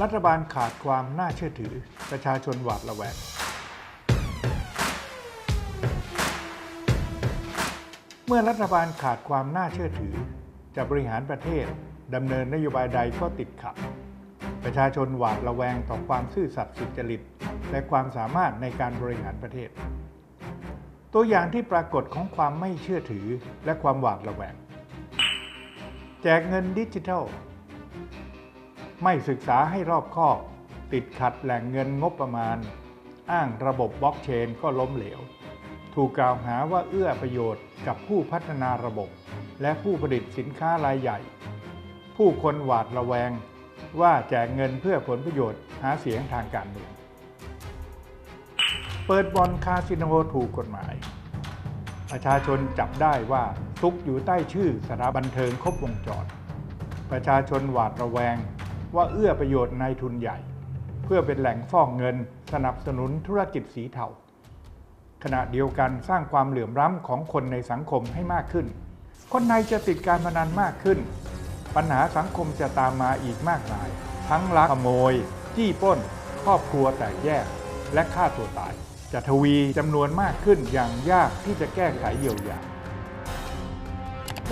รัฐบาลขาดความน่าเชื่อถือ ประชาชนหวาดระแวงเมื่อรัฐบาลขาดความน่าเชื่อถือ จะบริหารประเทศดำเนินนโยบายใดก็ติดขัด ประชาชนหวาดระแวงต่อความซื่อสัตย์สุจริต และความสามารถในการบริหารประเทศ ตัวอย่างที่ปรากฏของความไม่เชื่อถือและความหวาดระแวง แจกเงินดิจิทัล ไม่ศึกษาให้รอบคอบ ติดขัดแหล่งเงินงบประมาณ อ้างระบบบล็อกเชนก็ล้มเหลว ถูกกล่าวหาว่าเอื้อประโยชน์กับผู้พัฒนาระบบ และผู้ผลิตสินค้ารายใหญ่ ผู้คนหวาดระแวงว่าแจกเงินเพื่อผลประโยชน์หาเสียงทางการเมือง เปิดบอลคาสิโนถูกกฎหมาย ประชาชนจับได้ว่าซุกอยู่ใต้ชื่อสถาบันเทิงครบวงจร ประชาชนหวาดระแวง ว่าเอื้อประโยชน์นายทุนใหญ่ เพื่อเป็นแหล่งฟอกเงินสนับสนุนธุรกิจสีเทาขณะเดียวกันสร้างความเหลื่อมล้ำของคนในสังคมให้มากขึ้น คนในจะติดการพนันมากขึ้น ปัญหาสังคมจะตามมาอีกมากมาย ทั้งลักขโมย จี้ป้น ครอบครัวแตกแยก และฆ่าตัวตาย จะทวีจำนวนมากขึ้นอย่างยากที่จะแก้ไขเยียวยา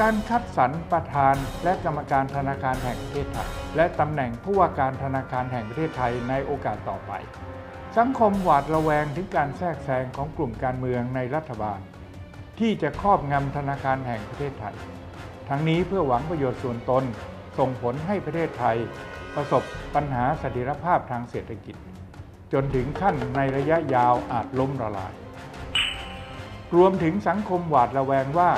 การคัดสรรประธานและกรรมการธนาคารแห่งประเทศไทย และตำแหน่งผู้ว่าการธนาคารแห่งประเทศไทยในโอกาสต่อไป สังคมหวาดระแวงถึงการแทรกแซงของกลุ่มการเมืองในรัฐบาล ที่จะครอบงำธนาคารแห่งประเทศไทย ทั้งนี้เพื่อหวังประโยชน์ส่วนตนส่งผลให้ประเทศไทย ประสบปัญหาเสถียรภาพทางเศรษฐกิจ จนถึงขั้นในระยะยาวอาจล้มละลาย รวมถึงสังคมหวาดระแวงว่า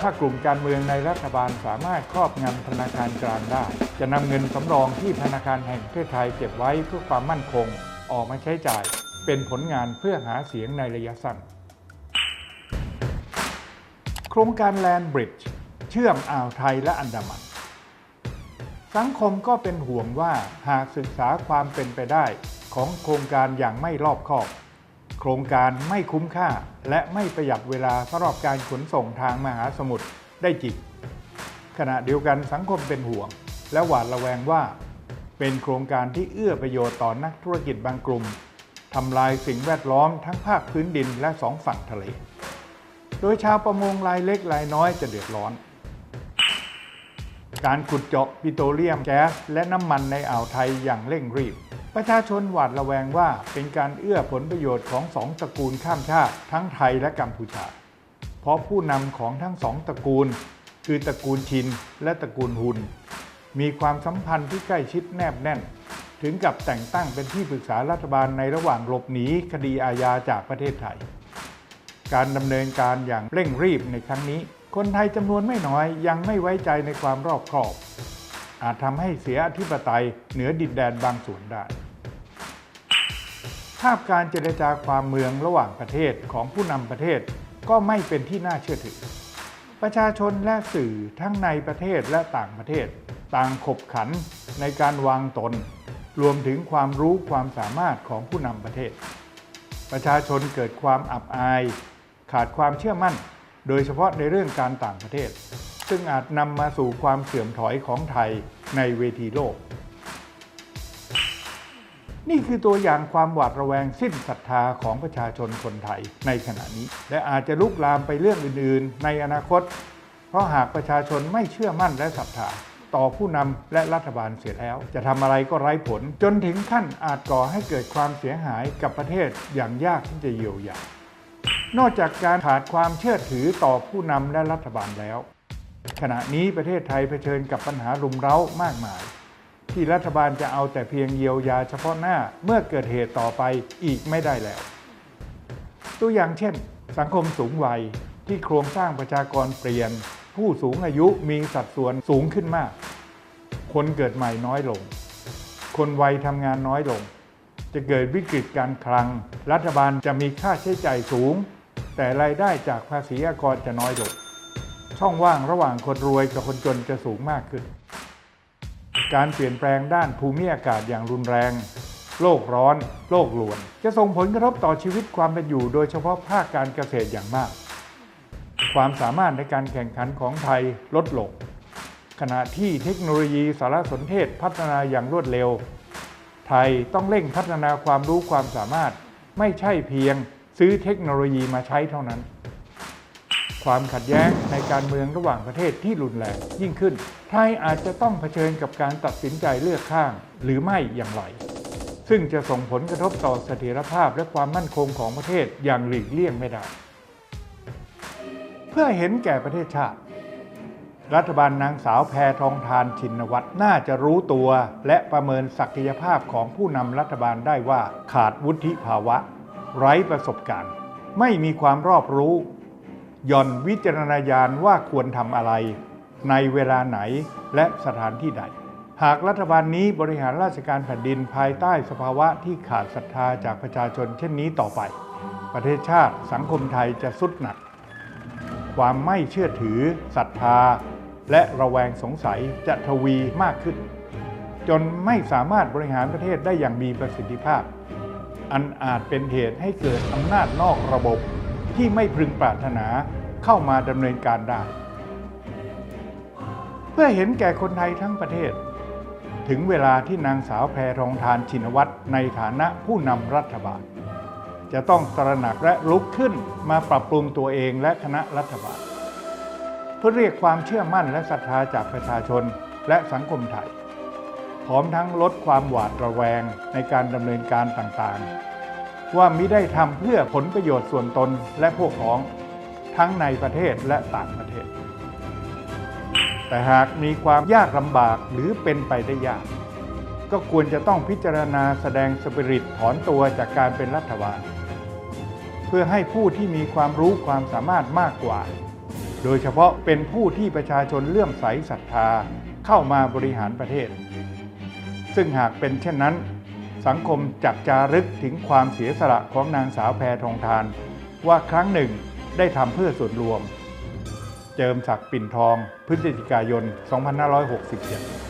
ถ้ากลุ่มการเมืองในรัฐบาลสามารถครอบงำธนาคารกลางได้ จะนำเงินสำรองที่ธนาคารแห่งประเทศไทยเก็บไว้เพื่อความมั่นคง ออกมาใช้จ่าย เป็นผลงานเพื่อหาเสียงในระยะสั้น โครงการแลนบริดจ์เชื่อมอ่าวไทยและอันดามัน สังคมก็เป็นห่วงว่าหากศึกษาความเป็นไปได้ของโครงการอย่างไม่รอบคอบ โครงการไม่คุ้มค่า และไม่ประหยัดเวลาสำหรับการขนส่งทางมหาสมุทรได้จริงขณะเดียวกันสังคมเป็นห่วง และหวาดระแวงว่า เป็นโครงการที่เอื้อประโยชน์ต่อนักธุรกิจบางกลุ่มทำลายสิ่งแวดล้อมทั้งภาคพื้นดินและสองฝั่งทะเล โดยชาวประมงรายเล็กรายน้อยจะเดือดร้อน การขุดเจาะปิโตรเลียมแก๊สและน้ำมันในอ่าวไทยอย่างเร่งรีบ ประชาชนหวาดระแวงว่าเป็นการเอื้อผลประโยชน์ของสองตระกูลข้ามชาติทั้งไทยและกัมพูชา เพราะผู้นำของทั้งสองตระกูล คือตระกูลชินและตระกูลฮุน มีความสัมพันธ์ที่ใกล้ชิดแนบแน่น ถึงกับแต่งตั้งเป็นที่ปรึกษารัฐบาลในระหว่างหลบหนีคดีอาญาจากประเทศไทย การดำเนินการอย่างเร่งรีบในครั้งนี้ คนไทยจำนวนไม่น้อยยังไม่ไว้ใจในความรอบคอบ อาจทำให้เสียอธิปไตยเหนือดินแดนบางส่วนได้ ภาพการเจรจาความเมืองระหว่างประเทศของผู้นำประเทศก็ไม่เป็นที่น่าเชื่อถือ ประชาชนและสื่อทั้งในประเทศและต่างประเทศ ต่างขบขันในการวางตน รวมถึงความรู้ความสามารถของผู้นำประเทศ ประชาชนเกิดความอับอาย ขาดความเชื่อมั่น โดยเฉพาะในเรื่องการต่างประเทศ ซึ่งอาจนำมาสู่ความเสื่อมถอยของไทยในเวทีโลก นี่คือตัวอย่างความหวาดระแวงสิ้นศรัทธาของประชาชนคนไทยในขณะนี้ และอาจจะลุกลามไปเรื่องอื่นๆ ในอนาคต เพราะหากประชาชนไม่เชื่อมั่นและศรัทธาต่อผู้นำและรัฐบาลเสียแล้ว จะทำอะไรก็ไร้ผล จนถึงขั้นอาจก่อให้เกิดความเสียหายกับประเทศอย่างยากที่จะเยียวยานอกจากการขาดความเชื่อถือต่อผู้นำและรัฐบาลแล้ว ขณะนี้ประเทศไทยเผชิญกับปัญหารุมเร้ามากมาย ที่รัฐบาลจะเอาแต่เพียงเยียวยาเฉพาะหน้าเมื่อเกิดเหตุต่อไปอีกไม่ได้แล้ว ตัวอย่างเช่น สังคมสูงวัยที่โครงสร้างประชากรเปลี่ยน ผู้สูงอายุมีสัดส่วนสูงขึ้นมาก คนเกิดใหม่น้อยลง คนวัยทำงานน้อยลง จะเกิดวิกฤตการคลัง รัฐบาลจะมีค่าใช้จ่ายสูง แต่รายได้จากภาษีอากรจะน้อยลงช่องว่างระหว่างคนรวยกับคนจนจะสูงมากขึ้น การเปลี่ยนแปลงด้านภูมิอากาศอย่างรุนแรง โลกร้อน โลกลวน จะส่งผลกระทบต่อชีวิตความเป็นอยู่ โดยเฉพาะภาคการเกษตรอย่างมาก ความสามารถในการแข่งขันของไทยลดลง ขณะที่เทคโนโลยีสารสนเทศพัฒนาอย่างรวดเร็ว ไทยต้องเร่งพัฒนาความรู้ความสามารถ ไม่ใช่เพียงซื้อเทคโนโลยีมาใช้เท่านั้น ความขัดแย้งในการเมืองระหว่างประเทศที่รุนแรงยิ่งขึ้น ไทยอาจจะต้องเผชิญกับการตัดสินใจเลือกข้างหรือไม่อย่างไร ซึ่งจะส่งผลกระทบต่อเสถียรภาพและความมั่นคงของประเทศอย่างหลีกเลี่ยงไม่ได้ เพื่อเห็นแก่ประเทศชาติ รัฐบาลนางสาวแพทองทานชินวัตรน่าจะรู้ตัวและประเมินศักยภาพของผู้นำรัฐบาลได้ว่าขาดวุฒิภาวะ ไร้ประสบการณ์ ไม่มีความรอบรู้ ย่อนวิจารณญาณว่าควรทำอะไร ในเวลาไหนและสถานที่ใด หากรัฐบาลนี้บริหารราชการแผ่นดินภายใต้สภาวะที่ขาดศรัทธาจากประชาชนเช่นนี้ต่อไป ประเทศชาติสังคมไทยจะสุดหนัก ความไม่เชื่อถือศรัทธา และระแวงสงสัยจะทวีมากขึ้น จนไม่สามารถบริหารประเทศได้อย่างมีประสิทธิภาพ อันอาจเป็นเหตุให้เกิดอำนาจนอกระบบ ที่ไม่พึงปรารถนาเข้ามาดำเนินการได้ เพื่อเห็นแก่คนไทยทั้งประเทศ ถึงเวลาที่นางสาวแพรทองทานชินวัตรในฐานะผู้นำรัฐบาล จะต้องตระหนักและลุกขึ้นมาปรับปรุงตัวเองและคณะรัฐบาล เพื่อเรียกความเชื่อมั่นและศรัทธาจากประชาชนและสังคมไทยพร้อมทั้งลดความหวาดระแวงในการดำเนินการต่างๆ ว่ามิได้ทำเพื่อผลประโยชน์ส่วนตนและพวกพ้องทั้งในประเทศและต่างประเทศ แต่หากมีความยากลำบากหรือเป็นไปได้ยาก ก็ควรจะต้องพิจารณาแสดงสปิริตถอนตัวจากการเป็นรัฐบาล เพื่อให้ผู้ที่มีความรู้ความสามารถมากกว่า โดยเฉพาะเป็นผู้ที่ประชาชนเลื่อมใสศรัทธาเข้ามาบริหารประเทศ ซึ่งหากเป็นเช่นนั้น สังคมจักจารึกถึงความเสียสละของนางสาวแพทองทาน ว่าครั้งหนึ่งได้ทำเพื่อส่วนรวม เจิมศักดิ์ปิ่นทอง พฤศจิกายน 2567